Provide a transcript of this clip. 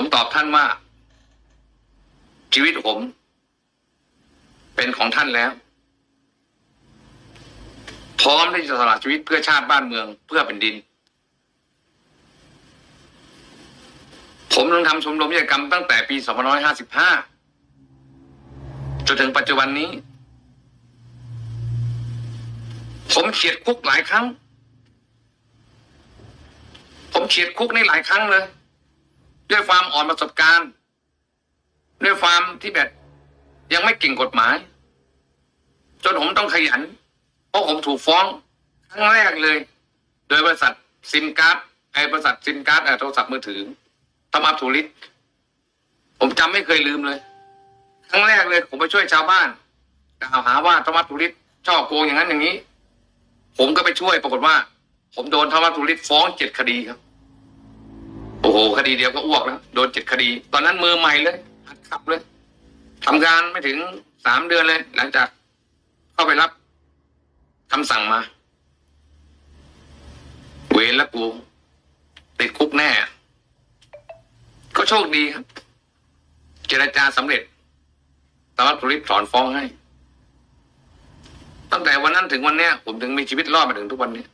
ผมตอบท่านว่า ชีวิตผม เป็นของท่านแล้ว พร้อมที่จะสละชีวิตเพื่อชาติบ้านเมือง เพื่อแผ่นดิน ผมลงทำชมรมวิยากรรมตั้งแต่ปี 2555 จนถึงปัจจุบันนี้ ผมเฉียดคุกหลายครั้ง ผมเฉียดคุกในหลายครั้งเลย ด้วยความอ่อนประสบการณ์ ด้วยความที่แบบยังไม่เก่งกฎหมาย จนผมต้องขยัน เพราะผมถูกฟ้องครั้งแรกเลย โดยบริษัทซินการ์ดไอ้บริษัทซินการ์ดโทรศัพท์มือถือธรรมะทูริตผมจำไม่เคยลืมเลย ครั้งแรกเลย ผมไปช่วยชาวบ้านกล่าวหาว่าธรรมะทูริตช่อโกงอย่างนั้นอย่างนี้ ผมก็ไปช่วยปรากฏว่า ผมโดนธรรมะทูริตฟ้องเจ็ดคดีครับ โอ้โหคดีเดียวก็อ้วกแล้วโดนเจ็ดคดี ตอนนั้นมือใหม่เลยหัดขับเลยทำงานไม่ถึงสามเดือนเลย หลังจาก เข้าไปรับคำสั่งมา เวรและกูติดคุกแน่ ก็โชคดีครับ เจรจาสำเร็จตำรวจรีบถอนฟ้องให้ ตั้งแต่วันนั้นถึงวันเนี้ย ผมถึงมีชีวิตรอดมาถึงทุกวันนี้